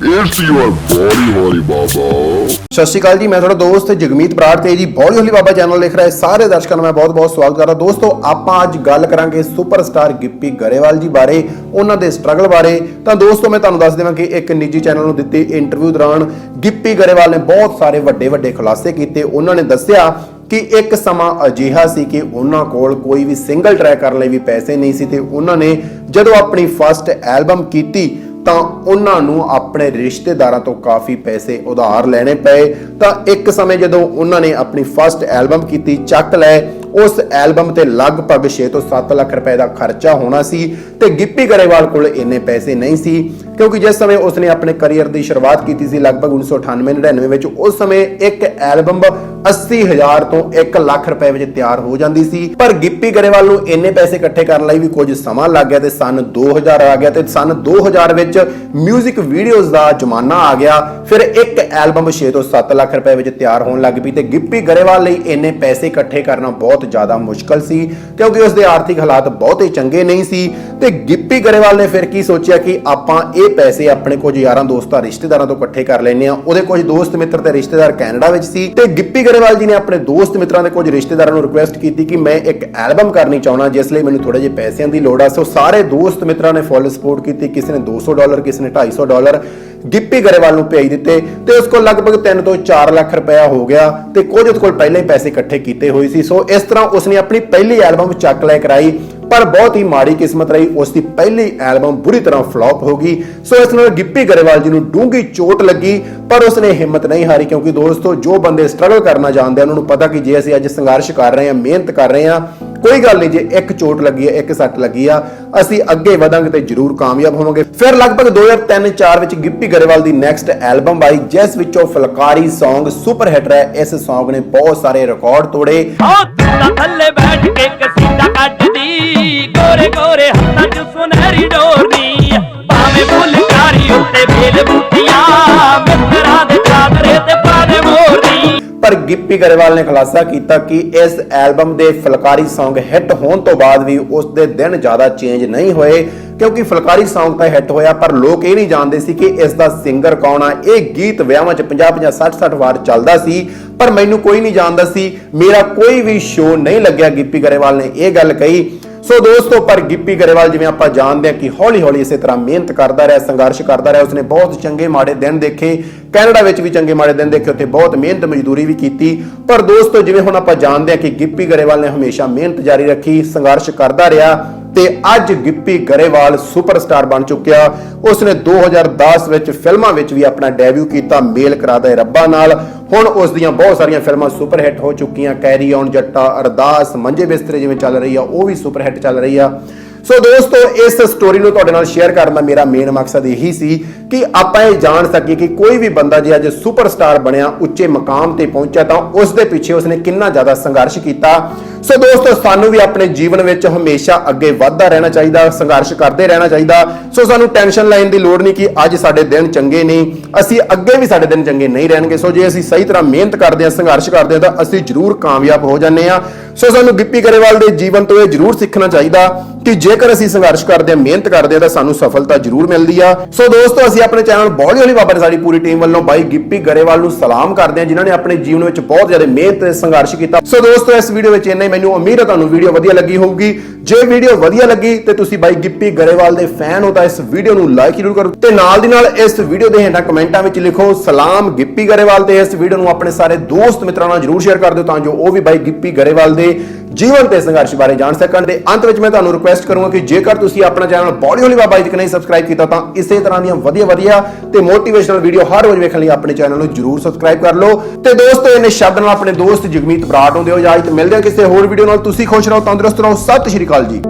It's your body, holy baba. ਸਤਿ ਸ਼੍ਰੀ ਅਕਾਲ ਜੀ ਮੈਂ ਤੁਹਾਡਾ ਦੋਸਤ ਜਗਮੀਤ ਬਰਾੜ ਤੇ ਜੀ ਬੌਲੀ ਹੋਲੀ ਬਾਬਾ ਚੈਨਲ ਦੇਖ ਰਹੇ ਸਾਰੇ ਦਰਸ਼ਕਾਂ ਦਾ ਮੈਂ ਬਹੁਤ-ਬਹੁਤ ਸਵਾਗਤ ਕਰਦਾ। ਦੋਸਤੋ ਆਪਾਂ ਅੱਜ ਗੱਲ ਕਰਾਂਗੇ ਸੁਪਰਸਟਾਰ ਗਿੱਪੀ ਗਰੇਵਾਲ ਜੀ ਬਾਰੇ ਉਹਨਾਂ ਦੇ ਸਟਰਗਲ ਬਾਰੇ। ਤਾਂ ਦੋਸਤੋ ਮੈਂ ਤੁਹਾਨੂੰ ਦੱਸ ਦੇਵਾਂ ਕਿ ਇੱਕ ਨਿੱਜੀ ਚੈਨਲ ਨੂੰ ਦਿੱਤੀ ਇੰਟਰਵਿਊ ਦੌਰਾਨ ਗਿੱਪੀ ਗਰੇਵਾਲ ਨੇ ਬਹੁਤ ਸਾਰੇ ਵੱਡੇ-ਵੱਡੇ ਖੁਲਾਸੇ ਕੀਤੇ। ਉਹਨਾਂ ਨੇ ਦੱਸਿਆ ਕਿ ਇੱਕ ਸਮਾਂ ਅਜਿਹਾ ਸੀ ਕਿ ਉਹਨਾਂ ਕੋਲ ਕੋਈ ਵੀ ਸਿੰਗਲ ਟਰੈਕ ਕਰਨ ਲਈ ਵੀ ਪੈਸੇ ਨਹੀਂ ਸੀ ਤੇ ਉਹਨਾਂ ਨੇ ਜਦੋਂ ਆਪਣੀ ਫਰਸਟ ਐਲਬਮ ਕੀਤੀ ਤਾਂ ਉਹਨਾਂ ਨੂੰ ਆਪਣੇ ਰਿਸ਼ਤੇਦਾਰਾਂ ਤੋਂ ਕਾਫੀ ਪੈਸੇ ਉਧਾਰ ਲੈਣੇ ਪਏ। ਤਾਂ ਇੱਕ ਸਮੇਂ ਜਦੋਂ ਉਹਨਾਂ ਨੇ ਆਪਣੀ ਫਰਸਟ ਐਲਬਮ ਕੀਤੀ, ਚੱਕ ਲੈ, ਉਸ ਐਲਬਮ ਤੇ ਲਗਭਗ 6 ਤੋਂ 7 ਲੱਖ ਰੁਪਏ ਦਾ ਖਰਚਾ ਹੋਣਾ ਸੀ ਤੇ ਗਿੱਪੀ ਗਰੇਵਾਲ ਕੋਲ ਇੰਨੇ ਪੈਸੇ ਨਹੀਂ ਸੀ। ਕਿਉਂਕਿ ਜਿਸ ਸਮੇਂ ਉਸਨੇ ਆਪਣੇ ਕੈਰੀਅਰ ਦੀ ਸ਼ੁਰੂਆਤ ਕੀਤੀ ਸੀ ਲਗਭਗ 1998-99 ਵਿੱਚ, ਉਸ ਸਮੇਂ ਇੱਕ ਐਲਬਮ 80000 ਤੋਂ 1 ਲੱਖ ਰੁਪਏ ਵਿੱਚ ਤਿਆਰ ਹੋ ਜਾਂਦੀ ਸੀ। ਪਰ ਗਿੱਪੀ ਗਰੇਵਾਲ ਨੂੰ ਇੰਨੇ ਪੈਸੇ ਇਕੱਠੇ ਕਰਨ ਲਈ ਵੀ ਕੁਝ ਸਮਾਂ ਲੱਗ ਗਿਆ ਤੇ ਸਨ 2000 ਆ ਗਿਆ ਤੇ ਸਨ 2000 ਵਿੱਚ 뮤직 ਵੀਡੀਓਜ਼ ਦਾ ਜ਼ਮਾਨਾ ਆ ਗਿਆ। ਫਿਰ ਇੱਕ ਐਲਬਮ 6 ਤੋਂ 7 ਲੱਖ ਰੁਪਏ ਵਿੱਚ ਤਿਆਰ ਹੋਣ ਲੱਗ ਪਈ ਤੇ ਗਿੱਪੀ ਗਰੇਵਾਲ ਲਈ ਇੰਨੇ ਪੈਸੇ ਇਕੱਠੇ ਕਰਨਾ ਬਹੁਤ ਜ਼ਿਆਦਾ ਮੁਸ਼ਕਲ ਸੀ, ਕਿਉਂਕਿ ਉਸ ਦੇ ਆਰਥਿਕ ਹਾਲਾਤ ਬਹੁਤੇ ਚੰਗੇ ਨਹੀਂ ਸੀ। ਤੇ ਗਿੱਪੀ ਗਰੇਵਾਲ ਨੇ ਫਿਰ ਕੀ ਸੋਚਿਆ ਕਿ ਆਪਾਂ ਇਹ ਪੈਸੇ ਆਪਣੇ ਕੁਝ ਯਾਰਾਂ ਦੋਸਤਾਂ, ਰਿਸ਼ਤੇਦਾਰਾਂ ਤੋਂ ਇਕੱਠੇ ਕਰ ਲੈਨੇ ਆ ਉਹਦੇ ਕੁਝ ਦੋਸਤ ਮਿੱਤਰ ਤੇ ਰਿਸ਼ਤੇਦਾਰ ਕੈਨੇਡਾ ਵਿੱਚ ਸੀ। ਤੇ ਗਿੱਪੀ ਗਰੇਵਾਲ ਜੀ ਨੇ ਆਪਣੇ ਦੋਸਤ ਮਿੱਤਰਾਂ ਦੇ ਕੁਝ ਰਿਸ਼ਤੇਦਾਰਾਂ ਨੂੰ ਰਿਕੁਐਸਟ ਕੀਤੀ ਕਿ ਮੈਂ ਇੱਕ ਐਲਬਮ ਕਰਨੀ ਚਾਹੁੰਦਾ, ਜਿਸ ਲਈ ਮੈਨੂੰ ਥੋੜੇ ਜਿਹੇ ਪੈਸਿਆਂ ਦੀ ਲੋੜ ਆ। ਸੋ ਸਾਰੇ ਦੋਸਤ ਮਿੱਤਰਾਂ ਨੇ ਫੁੱਲ ਸਪੋਰਟ ਕੀਤੀ। ਕਿਸੇ ਨੇ 200 ਡਾਲਰ, ਕਿਸੇ ਨੇ 250 ਡਾਲਰ ਗਿੱਪੀ ਗਰੇਵਾਲ ਨੂੰ ਭੇਜ ਦਿੱਤੇ। ਤੇ ਉਸ ਕੋਲ ਲਗਭਗ 3 ਤੋਂ 4 ਲੱਖ ਰੁਪਇਆ ਹੋ ਗਿਆ ਤੇ ਕੁਝ ਉਹਦੇ ਕੋਲ ਪਹਿਲਾਂ ਹੀ ਪੈਸੇ ਇਕੱਠੇ ਕੀਤੇ ਹੋਏ ਸੀ। ਸੋ ਇਸ ਤਰ੍ਹਾਂ ਉਸਨੇ ਆਪਣੀ ਪਹਿਲੀ ਐਲਬਮ ਚੱਕ ਲੈ ਕਰਾਈ। ਪਰ ਬਹੁਤ ਹੀ ਮਾੜੀ ਕਿਸਮਤ ਰਹੀ। ਉਸ ਦੀ ਪਹਿਲੀ ਐਲਬਮ ਬੁਰੀ ਤਰ੍ਹਾਂ ਫਲॉप ਹੋ ਗਈ। ਸੋ ਇਸ ਨਾਲ ਗਿੱਪੀ ਗਰੇਵਾਲ ਜੀ ਨੂੰ ਡੂੰਗੀ ਚੋਟ ਲੱਗੀ, ਪਰ ਉਸਨੇ ਹਿੰਮਤ ਨਹੀਂ ਹਾਰੀ ਕਿਉਂਕਿ ਦੋਸਤੋ, ਜੋ ਬੰਦੇ ਸਟਰਗਲ ਕਰਨਾ ਜਾਣਦੇ ਆ, ਉਹਨਾਂ ਨੂੰ ਪਤਾ ਕਿ ਜੇ ਅਸੀਂ ਅੱਜ ਸੰਘਰਸ਼ ਕਰ ਰਹੇ ਹਾਂ, ਮਿਹਨਤ ਕਰ ਰਹੇ ਹਾਂ, ਕੋਈ ਗੱਲ ਨਹੀਂ, ਜੇ ਇੱਕ ਚੋਟ ਲੱਗੀ ਹੈ, ਇੱਕ ਸੱਟ ਲੱਗੀ ਆ, ਅਸੀਂ ਅੱਗੇ ਵਧਾਂਗੇ ਤੇ ਜ਼ਰੂਰ ਕਾਮਯਾਬ ਹੋਵਾਂਗੇ। ਫਿਰ ਲਗਭਗ 2003-4 ਵਿੱਚ ਗਿੱਪੀ ਗਰੇਵਾਲ ਦੀ ਨੈਕਸਟ ਐਲਬਮ ਆਈ, ਜਿਸ ਵਿੱਚੋਂ ਫੁਲਕਾਰੀ Song ਸੁਪਰ ਹਿੱਟ ਹੈ। ਇਸ Song ਨੇ ਬਹੁਤ ਸਾਰੇ ਰਿਕਾਰਡ ਤੋੜੇ। ਉਹ ਥੱਲੇ ਬੈਠ ਕੇ ਕਸੀਦਾ ਫੁੱਲਕਾਰੀ ਉੱਤੇ ਬੂਟੀਆਂ ਮਿੱਤਰਾਂ ਦੇ ਚਾਦਰੇ ਤੇ ਪਾਦੇ ਮੋਰਨੀ। ਪਰ ਗਿੱਪੀ ਗਰੇਵਾਲ ਨੇ ਖੁਲਾਸਾ ਕੀਤਾ ਕਿ ਇਸ ਐਲਬਮ ਦੇ ਫੁਲਕਾਰੀ Song ਹਿੱਟ ਹੋਣ ਤੋਂ ਬਾਅਦ ਵੀ ਉਸ ਦੇ ਦਿਨ ਜ਼ਿਆਦਾ ਚੇਂਜ ਨਹੀਂ ਹੋਏ, ਕਿਉਂਕਿ ਫੁਲਕਾਰੀ Song ਤਾਂ ਹਿੱਟ ਹੋਇਆ, ਪਰ ਲੋਕ ਇਹ ਨਹੀਂ ਜਾਣਦੇ ਸੀ ਕਿ ਇਸ ਦਾ ਸਿੰਗਰ ਕੌਣ ਆ। ਇਹ ਗੀਤ ਵਿਆਹਾਂ 'ਚ 50 50 60 60 ਵਾਰ ਚੱਲਦਾ ਸੀ, ਪਰ ਮੈਨੂੰ ਕੋਈ ਨਹੀਂ ਜਾਣਦਾ ਸੀ। ਮੇਰਾ ਕੋਈ ਵੀ ਸ਼ੋਅ ਨਹੀਂ ਲੱਗਿਆ, ਗਿੱਪੀ ਗਰੇਵਾਲ ਨੇ ਇਹ ਗੱਲ ਕਹੀ। ਸੋ ਦੋਸਤੋ, ਪਰ ਗਿੱਪੀ ਗਰੇਵਾਲ ਜਿਵੇਂ ਆਪਾਂ ਜਾਣਦੇ ਹਾਂ ਕਿ ਹੌਲੀ ਹੌਲੀ ਇਸੇ ਤਰ੍ਹਾਂ ਮਿਹਨਤ ਕਰਦਾ ਰਿਹਾ, ਸੰਘਰਸ਼ ਕਰਦਾ ਰਿਹਾ, ਉਸਨੇ ਬਹੁਤ ਚੰਗੇ ਮਾੜੇ ਦਿਨ ਦੇਖੇ। ਕੈਨੇਡਾ ਵਿੱਚ ਵੀ ਚੰਗੇ ਮਾੜੇ ਦਿਨ ਦੇਖੇ, ਉੱਥੇ ਬਹੁਤ ਮਿਹਨਤ ਮਜ਼ਦੂਰੀ ਵੀ ਕੀਤੀ। ਪਰ ਦੋਸਤੋ, ਜਿਵੇਂ ਹੁਣ ਆਪਾਂ ਜਾਣਦੇ ਹਾਂ ਕਿ ਗਿੱਪੀ ਗਰੇਵਾਲ ਨੇ ਹਮੇਸ਼ਾ ਮਿਹਨਤ ਜਾਰੀ ਰੱਖੀ, ਸੰਘਰਸ਼ ਕਰਦਾ ਰਿਹਾ ਤੇ ਅੱਜ ਗਿੱਪੀ ਗਰੇਵਾਲ ਸੁਪਰਸਟਾਰ ਬਣ ਚੁੱਕਿਆ। ਉਸਨੇ 2010 ਵਿੱਚ ਫਿਲਮਾਂ ਵਿੱਚ ਵੀ ਆਪਣਾ ਡੈਬਿਊ ਕੀਤਾ, ਮੇਲ ਕਰਾਦਾ ਏ ਰੱਬਾ ਨਾਲ। ਹੁਣ ਉਸ ਦੀਆਂ ਬਹੁਤ ਸਾਰੀਆਂ ਫਿਲਮਾਂ ਸੁਪਰ ਹਿੱਟ ਹੋ ਚੁੱਕੀਆਂ, ਕੈਰੀ ਔਨ ਜੱਟਾ, ਅਰਦਾਸ, ਮੰਜੇ ਬਿਸਤਰੇ ਜਿਵੇਂ ਚੱਲ ਰਹੀ ਆ, ਉਹ ਵੀ ਸੁਪਰ ਹਿੱਟ ਚੱਲ ਰਹੀ ਆ। ਸੋ ਦੋਸਤੋ, ਇਸ ਸਟੋਰੀ ਨੂੰ ਤੁਹਾਡੇ ਨਾਲ ਸ਼ੇਅਰ ਕਰਨ ਦਾ ਮੇਰਾ ਮੇਨ ਮਕਸਦ ਇਹੀ ਸੀ ਕਿ ਆਪਾਂ ਇਹ ਜਾਣ ਸਕੀਏ ਕਿ ਕੋਈ ਵੀ ਬੰਦਾ ਜੇ ਅੱਜ ਸੁਪਰਸਟਾਰ ਬਣਿਆ, ਉੱਚੇ ਮਕਾਮ ਤੇ ਪਹੁੰਚਿਆ, ਤਾਂ ਉਸ ਦੇ ਪਿੱਛੇ ਉਸਨੇ ਕਿੰਨਾ ਜ਼ਿਆਦਾ ਸੰਘਰਸ਼ ਕੀਤਾ। ਸੋ ਦੋਸਤੋ, ਸਾਨੂੰ ਵੀ ਆਪਣੇ ਜੀਵਨ ਵਿੱਚ ਹਮੇਸ਼ਾ ਅੱਗੇ ਵਧਦਾ ਰਹਿਣਾ ਚਾਹੀਦਾ, ਸੰਘਰਸ਼ ਕਰਦੇ ਰਹਿਣਾ ਚਾਹੀਦਾ। ਸੋ ਸਾਨੂੰ ਟੈਨਸ਼ਨ ਲੈਣ ਦੀ ਲੋੜ ਨਹੀਂ ਕਿ ਅੱਜ ਸਾਡੇ ਦਿਨ ਚੰਗੇ ਨਹੀਂ ਅਸੀਂ ਅੱਗੇ ਵੀ ਸਾਡੇ ਦਿਨ ਚੰਗੇ ਨਹੀਂ ਰਹਿਣਗੇ। ਸੋ ਜੇ ਅਸੀਂ ਸਹੀ ਤਰ੍ਹਾਂ ਮਿਹਨਤ ਕਰਦੇ ਹਾਂ, ਸੰਘਰਸ਼ ਕਰਦੇ ਹਾਂ, ਤਾਂ ਅਸੀਂ ਜ਼ਰੂਰ ਕਾਮਯਾਬ ਹੋ ਜਾਂਦੇ ਹਾਂ। ਸੋ ਸਾਨੂੰ ਗਿੱਪੀ ਗਰੇਵਾਲ ਦੇ ਜੀਵਨ ਤੋਂ ਇਹ ਜ਼ਰੂਰ ਸਿੱਖਣਾ ਚਾਹੀਦਾ ਕਿ ਜੇਕਰ ਅਸੀਂ ਸੰਘਰਸ਼ ਕਰਦੇ ਹਾਂ, ਮਿਹਨਤ ਕਰਦੇ ਹਾਂ, ਤਾਂ ਸਾਨੂੰ ਸਫਲਤਾ ਜ਼ਰੂਰ ਮਿਲਦੀ ਆ। ਸੋ ਦੋਸਤੋ, ਅਸੀਂ ਆਪਣੇ ਚੈਨਲ ਬੌਲੀ ਹੌਲੀ ਬਾਬਾ ਨੇ ਸਾਡੀ ਪੂਰੀ ਟੀਮ ਵੱਲੋਂ ਬਾਈ ਗਿੱਪੀ ਗਰੇਵਾਲ ਨੂੰ ਸਲਾਮ ਕਰਦੇ ਹਾਂ, ਜਿਨ੍ਹਾਂ ਨੇ ਆਪਣੇ ਜੀਵਨ ਵਿੱਚ ਬਹੁਤ ਜ਼ਿਆਦਾ ਮਿਹਨਤ ਤੇ ਸੰਘਰਸ਼ ਕੀਤਾ। ਸੋ ਦੋਸਤੋ, ਇਸ ਵੀਡੀਓ ਵਿੱਚ ਇੰਨਾ ਹੀ। ਮੈਨੂੰ ਉਮੀਦ ਹੈ ਤੁਹਾਨੂੰ ਵੀਡੀਓ ਵਧੀਆ ਲੱਗੀ ਹੋਊਗੀ। ਜੇ ਵੀਡੀਓ ਵਧੀਆ ਲੱਗੀ ਤੇ ਤੁਸੀਂ ਬਾਈ ਗਿੱਪੀ ਗਰੇਵਾਲ ਦੇ ਫੈਨ ਹੋ, ਤਾਂ ਇਸ ਵੀਡੀਓ ਨੂੰ ਲਾਈਕ ਜ਼ਰੂਰ ਕਰੋ ਤੇ ਨਾਲ ਦੀ ਨਾਲ ਇਸ ਵੀਡੀਓ ਦੇ ਹੇਠਾਂ ਕਮੈਂਟਾਂ ਵਿੱਚ ਲਿਖੋ, ਸਲਾਮ ਗਿੱਪੀ ਗਰੇਵਾਲ ਤੇ ਇਸ ਵੀਡੀਓ ਨੂੰ ਆਪਣੇ ਸਾਰੇ ਦੋਸਤ ਮਿੱਤਰਾਂ ਨਾਲ ਜਰੂਰ ਸ਼ੇਅਰ ਕਰ ਦਿਓ, ਤਾਂ ਜੋ ਉਹ ਵੀ ਬਾਈ ਗਿੱਪੀ ਗਰੇਵਾਲ ਦੇ ਜੀਵਨ ਤੇ ਸੰਘਰਸ਼ ਬਾਰੇ ਜਾਣ ਸਕਣ ਦੇ ਅੰਤ ਵਿੱਚ ਮੈਂ ਤੁਹਾਨੂੰ ਰਿਕੁਐਸਟ ਕਰੂੰਗਾ ਕਿ ਜੇਕਰ ਤੁਸੀਂ ਆਪਣਾ ਚੈਨਲ ਬੌਲੀ ਹੌਲੀ ਬਾਬਾ ਜੀ ਨਹੀਂ ਸਬਸਕ੍ਰਾਈਬ ਕੀਤਾ ਤਾਂ ਇਸੇ ਤਰ੍ਹਾਂ ਦੀਆਂ ਵਧੀਆ ਵਧੀਆ ਤੇ ਮੋਟੀਵੇਸ਼ਨਲ ਵੀਡੀਓ ਹਰ ਰੋਜ਼ ਵੇਖਣ ਲਈ ਆਪਣੇ ਚੈਨਲ ਨੂੰ ਜਰੂਰ ਸਬਸਕ੍ਰਾਈਬ ਕਰ ਲਓ। ਤੇ ਦੋਸਤੋ ਇਹਨੇ ਸ਼ਬਦ ਨਾਲ ਆਪਣੇ ਦੋਸਤ ਜਗਮੀਤ ਬਰਾੜ ਨੂੰ ਦਿਓ ਇਜਾਜ਼ਤ। ਮਿਲਦੇ ਹਾਂ ਕਿਸੇ ਹੋਰ ਵੀਡੀਓ ਨਾਲ। ਤੁਸੀਂ ਖੁਸ਼ ਰਹੋ, ਤੰਦਰੁਸਤ ਰਹੋ। ਸਤਿ ਸ਼੍ਰੀ ਅਕਾਲ ਜੀ।